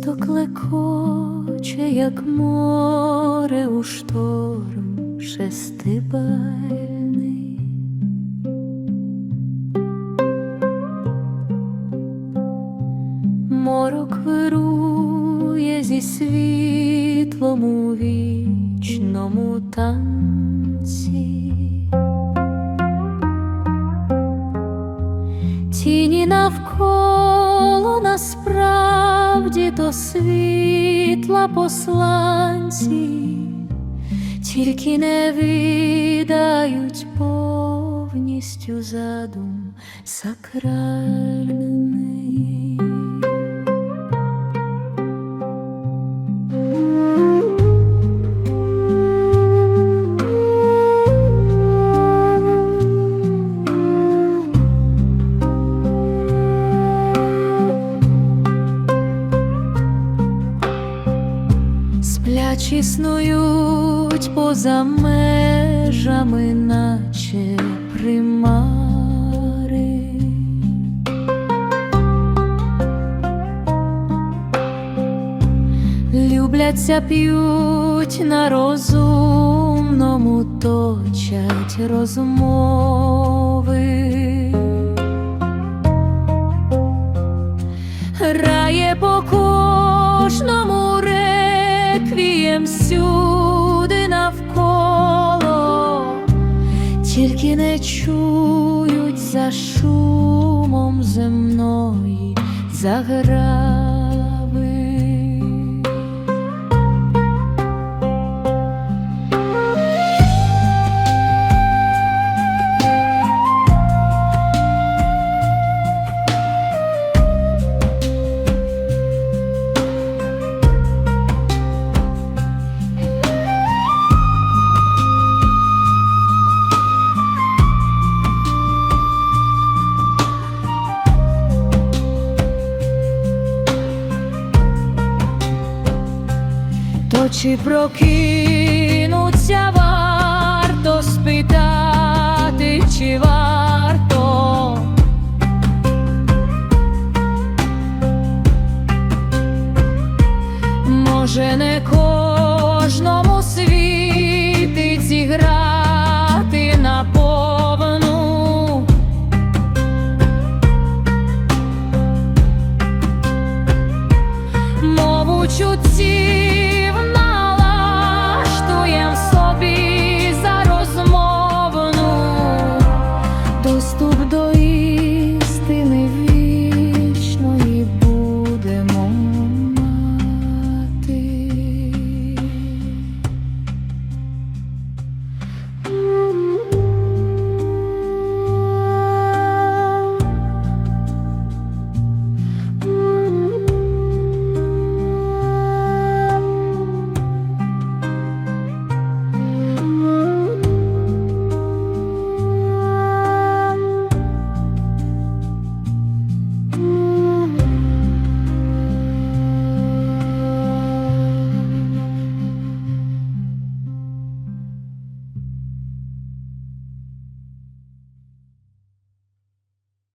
Місто клекоче, як море у шторм шестибальний. Морок вирує зі світлом у вічному танці. Тіні навколо насправді то світла посланці, тільки не видають повністю задум сакральний. Сплячі снують поза межами, наче примари. Любляться, п'ють на розумному, точать розмови. Рає по кожному реквієм всюди навколо, тільки не чують за шумом земної заграви. То чи прокинуться варто спитати, чи варто? Може, не кожному світить зіграти наповну. Мову чутці